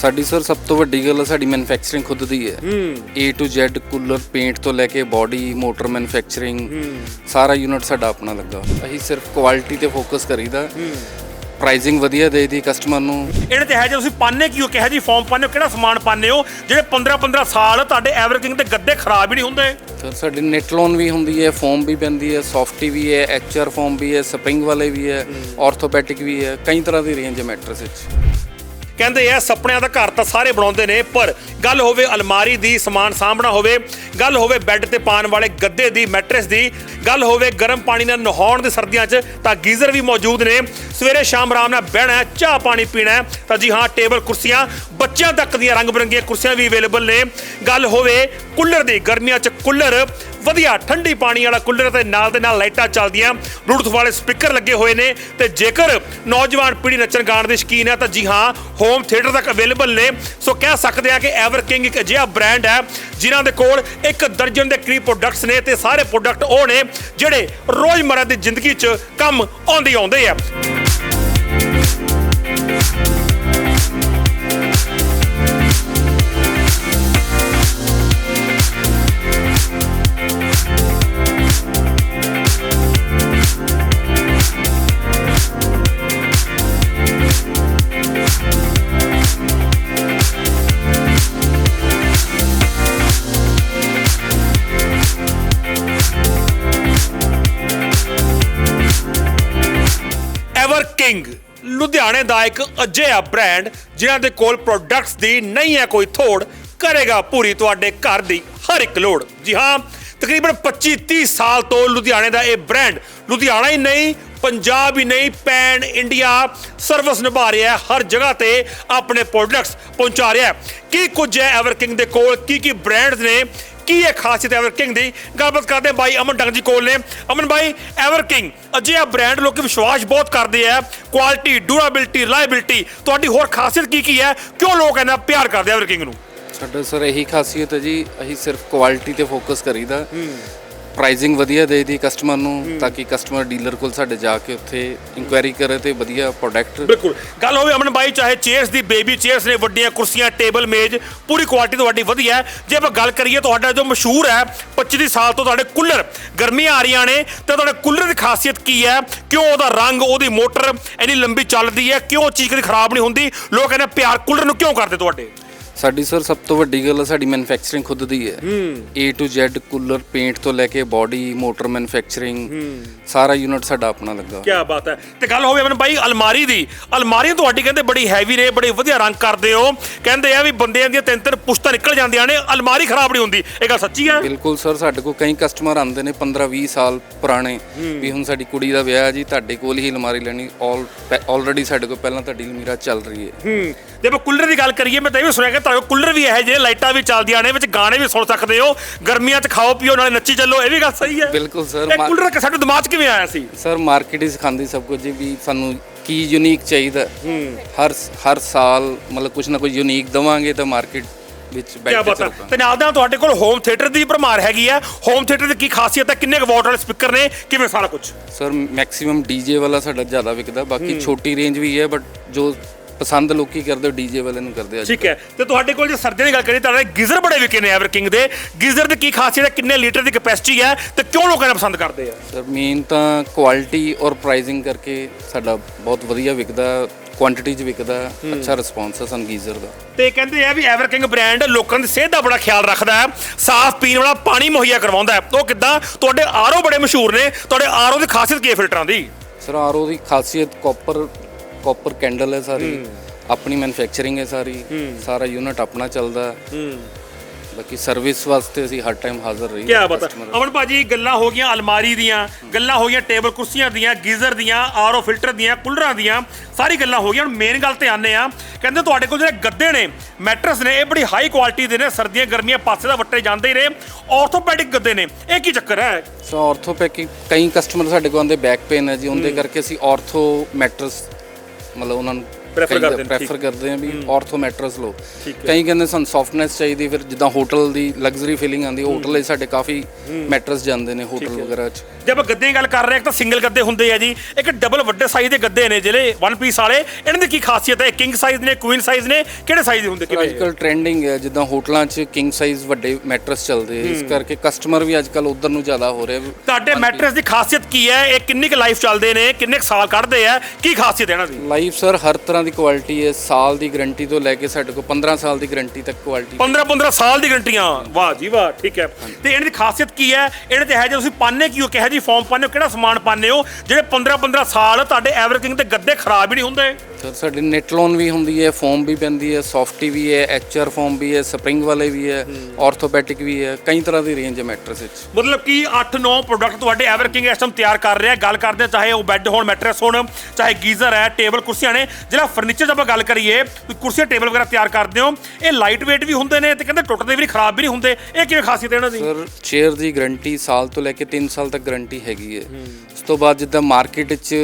ਸਾਡੀ ਸਰ ਸਭ ਤੋਂ ਵੱਡੀ ਗੱਲ ਸਾਡੀ ਮੈਨੂਫੈਕਚਰਿੰਗ ਖੁਦ ਦੀ ਹੈ। ਹੂੰ। A to Z cooler paint ਤੋਂ ਲੈ ਕੇ ਬਾਡੀ ਮੋਟਰ ਮੈਨੂਫੈਕਚਰਿੰਗ ਸਾਰਾ ਯੂਨਿਟ ਸਾਡਾ ਆਪਣਾ ਲੱਗਾ। ਅਸੀਂ ਸਿਰਫ ਕੁਆਲਿਟੀ ਤੇ ਫੋਕਸ ਕਰੀਦਾ। ਪ੍ਰਾਈਸਿੰਗ ਵਧੀਆ ਦੇਈਦੀ ਕਸਟਮਰ ਨੂੰ। ਇਹਦੇ ਤੇ ਹੈ ਜੇ ਤੁਸੀਂ ਪਾਣੇ ਕਿਉਂ ਕਿਹਾ ਜੀ ਫਾਰਮ ਪਾਣੇ ਕਿਹੜਾ ਸਮਾਨ ਪਾਣੇ ਹੋ ਜਿਹੜੇ 15 15 ਸਾਲ ਤੁਹਾਡੇ ਐਵਰਕਿੰਗ ਤੇ ਗੱਦੇ ਖਰਾਬ ਹੀ ਨਹੀਂ ਹੁੰਦੇ? ਸਰ ਸਾਡੀ ਨੈਟ ਲੋਨ ਵੀ ਹੁੰਦੀ ਹੈ ਫੋਮ ਵੀ ਪੈਂਦੀ ਹੈ ਸੌਫਟੀ ਵੀ ਹੈ ਐਚਆਰ ਫੋਮ ਵੀ ਹੈ ਸਪਰਿੰਗ ਵਾਲੇ ਵੀ ਹੈ ਆਰਥੋਪੈਡਿਕ ਵੀ ਹੈ ਕਈ ਤਰ੍ਹਾਂ ਦੀ ਰੇਂਜ ਹੈ ਮੈਟਰਸ ਵਿੱਚ। ਕਹਿੰਦੇ ਆ ਸੁਪਨਿਆਂ ਦਾ ਘਰ ਤਾਂ ਸਾਰੇ ਬਣਾਉਂਦੇ ਨੇ, ਪਰ ਗੱਲ ਹੋਵੇ ਅਲਮਾਰੀ ਦੀ, ਸਮਾਨ ਸਾਂਭਣਾ ਹੋਵੇ, ਗੱਲ ਹੋਵੇ ਬੈੱਡ ਤੇ ਪਾਉਣ ਵਾਲੇ ਗੱਦੇ ਦੀ, ਮੈਟਰਸ ਦੀ, ਗੱਲ ਹੋਵੇ ਗਰਮ ਪਾਣੀ ਨਾਲ ਨਹਾਉਣ ਦੇ ਸਰਦੀਆਂ 'ਚ, ਤਾਂ ਗੀਜ਼ਰ ਵੀ ਮੌਜੂਦ ਨੇ। ਸਵੇਰੇ ਸ਼ਾਮ ਆਰਾਮ ਨਾਲ ਬਹਿਣਾ ਚਾਹ ਪਾਣੀ ਪੀਣਾ ਤਾਂ ਜੀ ਹਾਂ, ਟੇਬਲ, ਕੁਰਸੀਆਂ, ਬੱਚਿਆਂ ਤੱਕ ਦੀਆਂ ਰੰਗ ਬਰੰਗੀਆਂ ਕੁਰਸੀਆਂ ਵੀ ਅਵੇਲੇਬਲ ਨੇ। ਗੱਲ ਹੋਵੇ ਕੂਲਰ ਦੀ, ਗਰਮੀਆਂ 'ਚ ਕੂਲਰ ਵਧੀਆ ਠੰਡੀ ਪਾਣੀ ਵਾਲਾ ਕੂਲਰ ਤੇ ਨਾਲ ਦੇ ਨਾਲ ਲਾਈਟਾਂ ਚੱਲਦੀਆਂ। ਬਲੂਟੁੱਥ ਵਾਲੇ ਸਪੀਕਰ ਲੱਗੇ ਹੋਏ ਨੇ ਤੇ ਜੇਕਰ ਨੌਜਵਾਨ ਪੀੜ੍ਹੀ ਨੱਚਣ ਗਾਣ ਦੇ ਸ਼ੌਕੀਨ ਹੈ ਤਾਂ ਜੀ ਹਾਂ ਹੋਮ ਥੀਏਟਰ ਤੱਕ ਅਵੇਲੇਬਲ ਨੇ। ਸੋ ਕਹਿ ਸਕਦੇ ਆ ਕਿ ਐਵਰ ਕਿੰਗ ਇੱਕ ਅਜਿਹਾ ਬ੍ਰਾਂਡ ਹੈ ਜਿਨ੍ਹਾਂ ਦੇ ਕੋਲ ਇੱਕ ਦਰਜਨ ਦੇ ਕਰੀਬ ਪ੍ਰੋਡਕਟਸ ਨੇ ਤੇ ਸਾਰੇ ਪ੍ਰੋਡਕਟ ਉਹ ਨੇ ਜਿਹੜੇ ਰੋਜ਼ਮਰਰਾ ਦੀ ਜ਼ਿੰਦਗੀ 'ਚ ਕੰਮ ਆਉਂਦੇ ਆਉਂਦੇ ਆ। ਐਵਰ ਕਿੰਗ ਲੁਧਿਆਣੇ ਦਾ ਇੱਕ ਅਜਿਹਾ ਬ੍ਰਾਂਡ ਜਿਨ੍ਹਾਂ ਦੇ ਕੋਲ ਪ੍ਰੋਡਕਟਸ ਦੀ ਨਹੀਂ ਹੈ ਕੋਈ ਥੋੜ, ਕਰੇਗਾ ਪੂਰੀ ਤੁਹਾਡੇ ਘਰ ਦੀ ਹਰ ਇੱਕ ਲੋੜ। ਜੀ ਹਾਂ, ਤਕਰੀਬਨ 25 30 ਸਾਲ ਤੋਂ ਲੁਧਿਆਣੇ ਦਾ ਇਹ ਬ੍ਰਾਂਡ ਲੁਧਿਆਣਾ ਹੀ ਨਹੀਂ, ਪੰਜਾਬ ਹੀ ਨਹੀਂ ਪੈਨ ਇੰਡੀਆ ਸਰਵਿਸ ਨਿਭਾ ਰਿਹਾ ਹੈ ਹਰ ਜਗ੍ਹਾ ਤੇ ਆਪਣੇ ਪ੍ਰੋਡਕਟਸ ਪਹੁੰਚਾ ਰਿਹਾ। ਹੈ ਕੀ ਕੁਝ ਹੈ ਐਵਰਕਿੰਗ ਦੇ ਕੋਲ? ਕੀ ਕੀ ਬ੍ਰਾਂਡਸ ਨੇ? ਕੀ ਹੈ ਖਾਸੀਅਤ ਐਵਰ ਕਿੰਗ ਦੀ? ਗੱਲਬਾਤ ਕਰਦੇ ਹਾਂ ਬਾਈ ਅਮਨ ਡੰਗ ਜੀ ਕੋਲ ਨੇ। ਅਮਨ ਬਾਈ ਐਵਰ ਕਿੰਗ ਅਜਿਹਾ ਬ੍ਰਾਂਡ ਲੋਕੀ ਵਿਸ਼ਵਾਸ ਬਹੁਤ ਕਰਦੇ ਆ। ਕੁਆਲਿਟੀ ਡਿਊਰੇਬਿਲਟੀ ਰਿਲਾਇਬਿਲਟੀ ਤੁਹਾਡੀ ਹੋਰ ਖਾਸੀਅਤ ਕੀ ਕੀ ਹੈ? ਕਿਉਂ ਲੋਕ ਇਹਨਾਂ ਪਿਆਰ ਕਰਦੇ ਐਵਰ ਕਿੰਗ ਨੂੰ? ਸਾਡਾ ਸਰ ਇਹੀ ਖਾਸੀਅਤ ਹੈ ਜੀ ਅਸੀਂ ਸਿਰਫ ਕੁਆਲਿਟੀ ਤੇ ਫੋਕਸ ਕਰੀਦਾ। ਪ੍ਰਾਈਸਿੰਗ ਵਧੀਆ ਦੇ ਦੀ ਕਸਟਮਰ ਨੂੰ ਤਾਂ ਕਿ ਕਸਟਮਰ ਡੀਲਰ ਕੋਲ ਸਾਡੇ ਜਾ ਕੇ ਉੱਥੇ ਇਨਕੁਆਇਰੀ ਕਰੇ ਤੇ ਵਧੀਆ ਪ੍ਰੋਡਕਟ ਬਿਲਕੁਲ। ਗੱਲ ਹੋਵੇ ਅਮਨ ਬਾਈ, ਚਾਹੇ ਚੇਅਰਸ ਦੀ ਬੇਬੀ ਚੇਅਰਸ ਨੇ, ਵੱਡੀਆਂ ਕੁਰਸੀਆਂ ਟੇਬਲ ਮੇਜ਼ ਪੂਰੀ ਕੁਆਲਿਟੀ ਤੁਹਾਡੀ ਵਧੀਆ ਹੈ। ਜੇ ਆਪਾਂ ਗੱਲ ਕਰੀਏ ਤੁਹਾਡਾ ਜੋ ਮਸ਼ਹੂਰ ਹੈ 25 ਸਾਲ ਤੋਂ ਤੁਹਾਡੇ ਕੂਲਰ ਗਰਮੀਆਂ ਆ ਰਹੀਆਂ ਨੇ, ਤੇ ਤੁਹਾਡੇ ਕੂਲਰ ਦੀ ਖਾਸੀਅਤ ਕੀ ਹੈ? ਕਿਉਂ ਉਹਦਾ ਰੰਗ, ਉਹਦੀ ਮੋਟਰ ਇੰਨੀ ਲੰਬੀ ਚੱਲਦੀ ਹੈ? ਕਿਉਂ ਉਹ ਚੀਜ਼ ਕਦੀ ਖਰਾਬ ਨਹੀਂ ਹੁੰਦੀ? ਲੋਕ ਕਹਿੰਦੇ ਪਿਆਰ ਕੂਲਰ ਨੂੰ ਕਿਉਂ ਕਰਦੇ ਤੁਹਾਡੇ? ਸਾਡੀ ਸਰ ਸਭ ਤੋਂ ਵੱਡੀ ਗੱਲ ਸਾਡੀ ਮੈਨੂਫੈਕਚਰਿੰਗ ਖੁਦ ਦੀ ਹੈ। A to Z cooler paint ਤੋਂ ਲੈ ਕੇ ਬਾਡੀ ਮੋਟਰ ਮੈਨੂਫੈਕਚਰਿੰਗ ਸਾਰਾ ਯੂਨਿਟ ਸਾਡਾ ਆਪਣਾ ਲੱਗਾ। ਕੀ ਬਾਤ ਹੈ। ਤੇ ਗੱਲ ਹੋਵੇ ਅਮਨ ਬਾਈ ਅਲਮਾਰੀ ਦੀ। ਅਲਮਾਰੀ ਤੁਹਾਡੀ ਕਹਿੰਦੇ ਬੜੀ ਹੈਵੀ ਨੇ ਬੜੇ ਵਧੀਆ ਰੰਗ ਕਰਦੇ ਹੋ। ਕਹਿੰਦੇ ਆ ਵੀ ਬੰਦਿਆਂ ਦੀਆਂ ਤਿੰਨ ਤਿੰਨ ਪੁਸ਼ਤਾਂ ਨਿਕਲ ਜਾਂਦੀਆਂ ਨੇ ਅਲਮਾਰੀ ਖਰਾਬ ਨਹੀਂ ਹੁੰਦੀ। ਇਹ ਗੱਲ ਸੱਚੀ ਹੈ ਬਿਲਕੁਲ ਸਰ ਸਾਡੇ ਕੋਲ ਕਈ ਕਸਟਮਰ ਆਉਂਦੇ ਨੇ 15 20 ਸਾਲ ਪੁਰਾਣੇ। ਵੀ ਹੁਣ ਸਾਡੀ ਕੁੜੀ ਦਾ ਵਿਆਹ ਹੈ ਜੀ ਤੁਹਾਡੇ ਕੋਲ ਹੀ ਅਲਮਾਰੀ ਲੈਣੀ ਆਲ ਆਲਰੇਡੀ ਸਾਡੇ ਕੋਲ ਪਹਿਲਾਂ ਤੁਹਾਡੀ ਅਲਮੀਰਾ ਚੱਲ ਰਹੀ ਹੈ। ਹੂੰ। ਜੇ ਆਪਾਂ ਕੂਲਰ ਦੀ ਗੱਲ ਕਰੀਏ ਮੈਂ ਤਾਂ ਇਹ ਵੀ ਸੁਣਿਆ ਕਿ ਤੁਹਾਡੇ ਕੋਲ ਕੂਲਰ ਵੀ ਹੈ ਜਿਹੜੇ ਲਾਈਟਾਂ ਵੀ ਚੱਲਦੀਆਂ ਨੇ ਵਿੱਚ ਗਾਣੇ ਵੀ ਸੁਣ ਸਕਦੇ ਹੋ ਗਰਮੀਆਂ 'ਚ ਖਾਓ ਪੀਓ ਨਾਲੇ ਨੱਚੀ ਚੱਲੋ ਇਹ ਵੀ ਗੱਲ ਸਹੀ ਹੈ। ਬਿਲਕੁਲ ਸਰ ਇਹ ਕੂਲਰ ਸਾਡੇ ਦਿਮਾਗ 'ਚ ਕਿਵੇਂ ਆਇਆ ਸੀ? ਸਰ ਮਾਰਕੀਟ ਹੀ ਸਿਖਾਉਂਦੀ ਸਭ ਕੁਝ ਜੀ ਵੀ ਸਾਨੂੰ ਕੀ ਯੂਨੀਕ ਚਾਹੀਦਾ। ਹਰ ਹਰ ਸਾਲ ਮਤਲਬ ਕੁਝ ਨਾ ਕੁਝ ਯੂਨੀਕ ਦਵਾਂਗੇ ਤਾਂ ਮਾਰਕੀਟ ਵਿੱਚ ਕੀ ਬੈਠ ਕੇ ਬਾਤ ਹੈ ਚੱਲਦਾ ਤੇ ਨਾਲ ਦਾ ਤੁਹਾਡੇ ਕੋਲ ਹੋਮ ਥੀਏਟਰ ਦੀ ਭਰਮਾਰ ਹੈਗੀ ਆ। ਹੋਮ ਥੀਏਟਰ ਦੀ ਕੀ ਖਾਸੀਅਤ ਹੈ? ਕਿੰਨੇ ਕੁ ਵਾਟ ਵਾਲੇ ਸਪੀਕਰ ਨੇ? ਕਿਵੇਂ ਸਾਰਾ ਕੁਝ ਸਰ ਮੈਕਸਿਮਮ ਡੀਜੇ ਵਾਲਾ ਸਾਡਾ ਜ਼ਿਆਦਾ ਵਿਕਦਾ ਬਾਕੀ ਛੋਟੀ ਰੇਂਜ ਵੀ ਹੈ ਬਟ ਜੋ ਪਸੰਦ ਲੋਕੀ ਕਰਦੇ ਡੀਜੇ ਵਾਲੇ ਨੂੰ ਕਰਦੇ ਅੱਜ ਠੀਕ ਹੈ। ਤੇ ਤੁਹਾਡੇ ਕੋਲ ਜੇ ਸਰਦੀਆਂ ਦੀ ਗੱਲ ਕਰੀਏ ਤਾਂ ਗੀਜ਼ਰ ਬੜੇ ਵਿਕੇ ਨੇ ਐਵਰ ਕਿੰਗ ਦੇ। ਗੀਜ਼ਰ ਦੀ ਕੀ ਖਾਸੀਅਤ ਹੈ? ਕਿੰਨੇ ਲੀਟਰ ਦੀ ਕੈਪੈਸਿਟੀ ਹੈ? ਤੇ ਕਿਉਂ ਲੋਕਾਂ ਨੇ ਪਸੰਦ ਕਰਦੇ ਆ? ਸਰ ਮੇਨ ਤਾਂ ਕੁਆਲਿਟੀ ਔਰ ਪ੍ਰਾਈਸਿੰਗ ਕਰਕੇ ਸਾਡਾ ਬਹੁਤ ਵਧੀਆ ਵਿਕਦਾ ਕੁਆਂਟੀਟੀ 'ਚ ਵਿਕਦਾ ਅੱਛਾ ਰਿਸਪੌਂਸ ਹੈ ਸਾਨੂੰ ਗੀਜ਼ਰ ਦਾ। ਤੇ ਕਹਿੰਦੇ ਆ ਵੀ ਐਵਰ ਕਿੰਗ ਬ੍ਰਾਂਡ ਲੋਕਾਂ ਦੀ ਸਿਹਤ ਦਾ ਬੜਾ ਖਿਆਲ ਰੱਖਦਾ ਹੈ। ਸਾਫ਼ ਪੀਣ ਵਾਲਾ ਪਾਣੀ ਮੁਹੱਈਆ ਕਰਵਾਉਂਦਾ ਹੈ। ਉਹ ਕਿੱਦਾਂ? ਤੁਹਾਡੇ ਆਰਓ ਬੜੇ ਮਸ਼ਹੂਰ ਨੇ। ਤੁਹਾਡੇ ਆਰਓ ਦੀ ਖਾਸੀਅਤ ਕੀ ਹੈ ਫਿਲਟਰਾਂ ਦੀ? ਸਰ ਆਰਓ ਦੀ ਖਾਸੀਅਤ ਕਾਪਰ ਕਾਪਰ ਕੈਂਡਲ ਹੈ ਸਾਰੀ ਆਪਣੀ ਮੈਨੂਫੈਕਚਰਿੰਗ ਹੈ ਸਾਰੀ ਸਾਰਾ ਯੂਨਿਟ ਆਪਣਾ ਚੱਲਦਾ। ਬਾਕੀ ਸਰਵਿਸ ਵਾਸਤੇ ਅਸੀਂ ਹਰ ਟਾਈਮ ਹਾਜ਼ਰ ਰਹੀਏ ਕੀ ਬਾਤ ਹੈ। ਅਮਨ ਭਾਜੀ ਗੱਲਾਂ ਹੋ ਗਈਆਂ ਅਲਮਾਰੀ ਦੀਆਂ ਗੱਲਾਂ ਹੋ ਗਈਆਂ ਟੇਬਲ ਕੁਰਸੀਆਂ ਦੀਆਂ ਗੀਜ਼ਰ ਦੀਆਂ ਆਰਓ ਫਿਲਟਰ ਦੀਆਂ ਕੂਲਰਾਂ ਦੀਆਂ ਸਾਰੀ ਗੱਲਾਂ ਹੋ ਗਈਆਂ। ਹੁਣ ਮੇਨ ਗੱਲ ਤੇ ਆਨੇ ਆ ਕਹਿੰਦੇ ਤੁਹਾਡੇ ਕੋਲ ਜਿਹੜੇ ਗੱਦੇ ਨੇ ਮੈਟਰਸ ਨੇ ਇਹ ਬੜੀ ਹਾਈ ਕੁਆਲਿਟੀ ਦੇ ਨੇ ਸਰਦੀਆਂ ਗਰਮੀਆਂ ਪਾਸੇ ਦਾ ਵੱਟੇ ਜਾਂਦੇ ਹੀ ਰਹੇ ਆਰਥੋਪੈਡਿਕ ਗੱਦੇ ਨੇ। ਇਹ ਕੀ ਚੱਕਰ ਹੈ? ਸੋ ਆਰਥੋਪੈਕਿਕ ਕਈ ਕਸਟਮਰ ਸਾਡੇ ਕੋਲ ਆਉਂਦੇ ਬੈਕ ਪੇਨ ਹੈ ਜੀ ਉਹਦੇ ਕਰਕੇ ਅਸੀਂ ਆਰਥੋ ਮੈਟਰਸ ਮਤਲਬ ਉਹਨਾਂ ਨੂੰ Prefer ਕਰਦੇ ਨੇ, ਪ੍ਰੈਫਰ ਕਰਦੇ ਆ ਵੀ ਆਰਥੋ ਮੈਟਰਸ ਲਓ। ਠੀਕ ਹੈ। ਕਈ ਕਹਿੰਦੇ ਸਾਨੂੰ ਸੌਫਟਨੈਸ ਚਾਹੀਦੀ ਫਿਰ ਜਿੱਦਾਂ ਹੋਟਲ ਦੀ ਲਗਜ਼ਰੀ ਫੀਲਿੰਗ ਆਉਂਦੀ ਹੋਟਲ ਲਈ ਸਾਡੇ ਕਾਫੀ ਮੈਟਰਸ ਜਾਂਦੇ ਨੇ ਹੋਟਲ ਵਗੈਰਾ 'ਚ। ਜੇ ਆਪਾਂ ਗੱਦੇ ਦੀ ਗੱਲ ਕਰ ਰਹੇ ਇੱਕ ਤਾਂ ਸਿੰਗਲ ਗੱਦੇ ਹੁੰਦੇ ਆ ਜੀ ਇੱਕ ਡਬਲ ਵੱਡੇ ਸਾਈਜ਼ ਦੇ ਗੱਦੇ ਨੇ ਜਿਹੜੇ ਵਨ ਪੀਸ ਵਾਲੇ। ਇਹਨਾਂ ਦੀ ਕੀ ਖਾਸੀਅਤ ਹੈ? ਕਿੰਗ ਸਾਈਜ਼ ਨੇ ਕੁਈਨ ਸਾਈਜ਼ ਨੇ ਕਿਹੜੇ ਸਾਈਜ਼ ਦੇ ਹੁੰਦੇ ਕਿਵੇਂ ਕੱਲ ਟ੍ਰੈਂਡਿੰਗ ਹੈ ਜਿੱਦਾਂ ਹੋਟਲਾਂ 'ਚ ਕਿੰਗ ਸਾਈਜ਼ ਵੱਡੇ ਮੈਟਰਸ ਚੱਲਦੇ ਇਸ ਕਰਕੇ ਕਸਟਮਰ ਵੀ ਅੱਜ ਕੱਲ ਉਧਰ ਨੂੰ ਜ਼ਿਆਦਾ ਹੋ ਰਿਹਾ ਤੁਹਾਡੇ ਮੈਟਰਸ ਦੀ ਖਾਸੀਅਤ ਕੀ ਹੈ? ਇਹ ਕਿੰਨੀ ਕੁ ਲਾਈਫ ਚੱਲਦੇ ਨੇ? ਕਿੰਨੇ ਕੁ ਸਾਲ ਕੱਢਦੇ ਆ? ਕੀ ਖਾਸੀਅਤ ਹੈ ਇਹਨਾਂ ਦੀ? ਲਾਈਫ ਸਰ ਹਰ ਤਰ੍ਹਾਂ ਦੀ ਕੁਆਲਿਟੀ ਹੈ ਸਾਲ ਦੀ ਗਾਰੰਟੀ ਤੋਂ ਲੈ ਕੇ ਸਾਡੇ ਕੋਲ 15 ਸਾਲ ਦੀ ਗਾਰੰਟੀ ਤੱਕ ਕੁਆਲਿਟੀ 15 15 ਸਾਲ ਦੀ ਗਰੰਟੀਆਂ। ਵਾਹ ਜੀ ਵਾਹ ਠੀਕ ਹੈ। ਤੇ ਇਹਨਾਂ ਦੀ ਖਾਸੀਅਤ ਕੀ ਹੈ? ਇਹਦੇ ਤੇ ਹੈ ਜੇ ਤੁਸੀਂ ਪਾਣੇ ਕਿਉਂ ਕਿਹੋ ਜੀ ਫਾਰਮ ਪਾਣੇ ਹੋ? ਕਿਹੜਾ ਸਮਾਨ ਪਾਣੇ ਹੋ? ਜਿਹੜੇ 15 15 ਸਾਲ ਤੁਹਾਡੇ ਐਵਰਕਿੰਗ ਤੇ ਗੱਦੇ ਖਰਾਬ ਹੀ ਨਹੀਂ ਹੁੰਦੇ? ਸਰ ਸਾਡੀ ਨੈਟ ਲੋਨ ਵੀ ਹੁੰਦੀ ਹੈ ਫੋਮ ਵੀ ਪੈਂਦੀ ਹੈ ਸੌਫਟੀ ਵੀ ਹੈ ਐਚਆਰ ਫੋਮ ਵੀ ਹੈ ਸਪਰਿੰਗ ਵਾਲੇ ਵੀ ਹੈ ਆਰਥੋਪੈਡਿਕ ਵੀ ਹੈ ਕਈ ਤਰ੍ਹਾਂ ਦੀ ਰੇਂਜ ਹੈ ਮੈਟਰਸ ਵਿੱਚ। ਮਤਲਬ ਕਿ 8-9 ਪ੍ਰੋਡਕਟ ਤੁਹਾਡੇ ਐਵਰਕਿੰਗ ਇਸ ਟਾਈਮ ਤਿਆਰ ਕਰ ਰਿਹਾ ਗੱਲ ਕਰਦੇ ਹਾਂ, ਚਾਹੇ ਉਹ ਬੈੱਡ ਹੋਣ ਮੈਟਰਸ ਹੋਣ ਚਾਹੇ ਗੀਜ਼ਰ ਹੈ ਟੇਬਲ ਕੁਰਸੀਆਂ ਨੇ ਜਿਹੜਾ ਫਰਨੀਚਰ ਦੀ ਆਪਾਂ ਗੱਲ ਕਰੀਏ ਵੀ ਕੁਰਸੀਆਂ ਟੇਬਲ ਵਗੈਰਾ ਤਿਆਰ ਕਰਦੇ ਹੋ ਇਹ ਲਾਈਟ weight ਵੀ ਹੁੰਦੇ ਨੇ ਤੇ ਕਹਿੰਦੇ ਟੁੱਟਦੇ ਵੀ ਨਹੀਂ ਖਰਾਬ ਵੀ ਨਹੀਂ ਹੁੰਦੇ ਇਹ ਕਿਵੇਂ ਖਾਸੀਅਤ ਹੈ ਇਹਨਾਂ ਦੀ? ਸਰ ਚੇਅਰ ਦੀ ਗਾਰੰਟੀ ਸਾਲ ਤੋਂ ਲੈ ਕੇ 3 ਸਾਲ ਤੱਕ ਗਾਰੰਟੀ ਹੈਗੀ ਹੈ। ਉਸ ਤੋਂ ਬਾਅਦ ਜਿੱਦਾਂ ਮਾਰਕੀਟ 'ਚ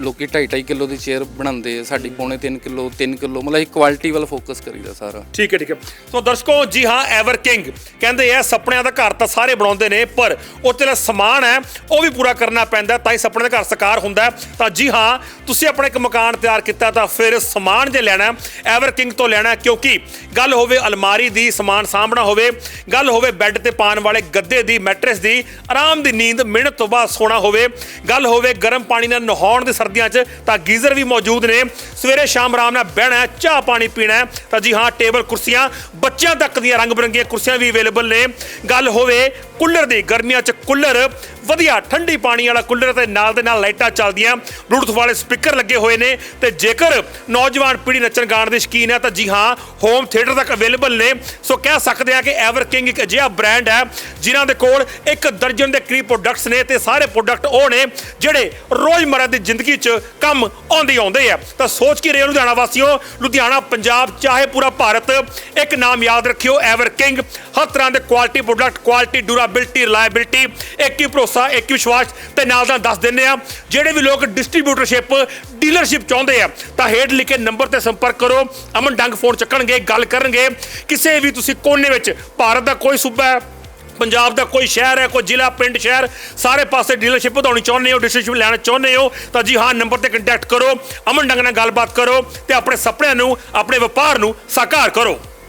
ਲੋਕੀ 2.5 ਕਿਲੋ ਦੀ ਚੇਅਰ ਬਣਾਉਂਦੇ ਆ ਸਾਡੀ ਪੌਣੇ 3 ਕਿਲੋ 3 ਕਿਲੋ ਮਤਲਬ ਇਹ ਕੁਆਲਿਟੀ ਵੱਲ ਫੋਕਸ ਕਰੀਦਾ ਸਾਰਾ। ਠੀਕ ਹੈ ਠੀਕ ਹੈ। ਸੋ ਦਰਸ਼ਕੋ ਜੀ ਹਾਂ ਐਵਰ ਕਿੰਗ ਕਹਿੰਦੇ ਆ ਸੁਪਨਿਆਂ ਦਾ ਘਰ ਤਾਂ ਸਾਰੇ ਬਣਾਉਂਦੇ ਨੇ ਪਰ ਉਹ ਤੇ ਸਮਾਨ ਹੈ ਉਹ ਵੀ ਪੂਰਾ ਕਰਨਾ ਪੈਂਦਾ ਤਾਂ ਹੀ ਸੁਪਨੇ ਦਾ ਘਰ ਸਾਕਾਰ ਹੁੰਦਾ ਹੈ। ਤਾਂ ਜੀ ਹਾਂ ਤੁਸੀਂ ਆਪਣਾ ਇੱਕ ਮਕਾਨ ਤਿਆਰ ਕੀਤਾ ਤਾਂ ਫਿਰ ਸਮਾਨ ਜੇ ਲੈਣਾ ਐਵਰ ਕਿੰਗ ਤੋਂ ਲੈਣਾ ਕਿਉਂਕਿ ਗੱਲ ਹੋਵੇ ਅਲਮਾਰੀ ਦੀ, ਸਮਾਨ ਸਾਂਭਣਾ ਹੋਵੇ, ਗੱਲ ਹੋਵੇ ਬੈੱਡ ਤੇ ਪਾਣ ਵਾਲੇ ਗੱਦੇ ਦੀ, ਮੈਟਰਸ ਦੀ, ਆਰਾਮ ਦੀ ਨੀਂਦ ਮਿਹਨਤ ਤੋਂ ਬਾਅਦ ਸੋਣਾ ਹੋਵੇ, ਗੱਲ ਹੋਵੇ ਗਰਮ ਪਾਣੀ ਨਾਲ ਨਹਾਉਣ ਦੇ ਸਰਦੀਆਂ 'ਚ, ਤਾਂ ਗੀਜ਼ਰ ਵੀ ਮੌਜੂਦ ਨੇ। ਸਵੇਰੇ ਸ਼ਾਮ ਆਰਾਮ ਨਾਲ ਬਹਿਣਾ ਚਾਹ ਪਾਣੀ ਪੀਣਾ ਤਾਂ ਜੀ ਹਾਂ, ਟੇਬਲ, ਕੁਰਸੀਆਂ, ਬੱਚਿਆਂ ਤੱਕ ਦੀਆਂ ਰੰਗ ਬਰੰਗੀਆਂ ਕੁਰਸੀਆਂ ਵੀ ਅਵੇਲੇਬਲ ਨੇ। ਗੱਲ ਹੋਵੇ ਕੂਲਰ ਦੀ, ਗਰਮੀਆਂ 'ਚ ਕੂਲਰ, ਵਧੀਆ ਠੰਡੀ ਪਾਣੀ ਵਾਲਾ ਕੂਲਰ ਤੇ ਨਾਲ ਦੇ ਨਾਲ ਲਾਈਟਾਂ ਚੱਲਦੀਆਂ ਬਲੂਟੁੱਥ ਵਾਲੇ ਸਪੀਕਰ ਲੱਗੇ ਹੋਏ ਨੇ, ਤੇ ਜੇਕਰ ਨੌਜਵਾਨ ਪੀੜ੍ਹੀ ਨੱਚਣ ਗਾਣ ਦੇ ਸ਼ੌਕੀਨ ਹੈ ਤਾਂ ਜੀ ਹਾਂ ਹੋਮ ਥੀਏਟਰ ਤੱਕ ਅਵੇਲੇਬਲ ਨੇ। ਸੋ ਕਹਿ ਸਕਦੇ ਆ ਕਿ ਐਵਰ ਕਿੰਗ ਇੱਕ ਅਜਿਹਾ ਬ੍ਰਾਂਡ ਹੈ, ਜਿਨ੍ਹਾਂ ਦੇ ਕੋਲ ਇੱਕ ਦਰਜਨ ਦੇ ਕਰੀਬ ਪ੍ਰੋਡਕਟਸ ਨੇ ਤੇ ਸਾਰੇ ਪ੍ਰੋਡਕਟ ਉਹ ਨੇ ਜਿਹੜੇ ਰੋਜ਼ਮਰਰਾ ਦੀ ਜ਼ਿੰਦਗੀ 'ਚ ਕੰਮ ਆਉਂਦੇ ਆਉਂਦੇ ਆ। ਤਾਂ ਸੋਚ ਕੇ ਰਹੇ ਲੁਧਿਆਣਾ ਵਾਸੀਓ, ਲੁਧਿਆਣਾ, ਪੰਜਾਬ ਚਾਹੇ ਪੂਰਾ ਭਾਰਤ, ਇੱਕ ਨਾਮ ਯਾਦ ਰੱਖਿਓ ਐਵਰ ਕਿੰਗ ਹਰ ਤਰ੍ਹਾਂ ਦੇ quality product quality durability reliability ਇੱਕ ਹੀ ਭਰੋਸਾ, ਇੱਕ ਹੀ ਵਿਸ਼ਵਾਸ ਤੇ ਨਾਲ ਦਾ ਦੱਸ ਦਿੰਦੇ ਆ, ਜਿਹੜੇ ਵੀ ਲੋਕ ਡਿਸਟ੍ਰੀਬਿਊਟਰਸ਼ਿਪ ਡੀਲਰਸ਼ਿਪ ਚਾਹੁੰਦੇ ਆ, ਤਾਂ ਹੇਠ ਲਿਖੇ ਨੰਬਰ ਤੇ ਸੰਪਰਕ ਕਰੋ। ਅਮਨ ਡੰਗ ਫੋਨ ਚੱਕਣਗੇ, ਗੱਲ ਕਰਨਗੇ। ਕਿਸੇ ਵੀ ਤੁਸੀਂ ਕੋਨੇ ਵਿੱਚ, ਭਾਰਤ ਦਾ ਕੋਈ ਸੂਬਾ ਹੈ, ਪੰਜਾਬ ਦਾ ਕੋਈ ਸ਼ਹਿਰ ਹੈ, ਕੋਈ ਜ਼ਿਲ੍ਹਾ, ਪਿੰਡ, ਸ਼ਹਿਰ, ਸਾਰੇ ਪਾਸੇ ਡੀਲਰਸ਼ਿਪ ਵਧਾਉਣੀ ਚਾਹੁੰਦੇ ਹੋ ਡਿਸਟ੍ਰੀਬਿਊਸ਼ਨ ਲੈਣਾ ਚਾਹੁੰਦੇ ਹੋ, ਤਾਂ ਜੀ ਹਾਂ, ਨੰਬਰ ਤੇ ਕੰਟੈਕਟ ਕਰੋ। ਅਮਨ ਡੰਗ ਨਾਲ ਗੱਲਬਾਤ ਕਰੋ ਤੇ ਆਪਣੇ ਸੁਪਨਿਆਂ ਨੂੰ, ਆਪਣੇ ਵਪਾਰ ਨੂੰ ਸਾਕਾਰ ਕਰੋ।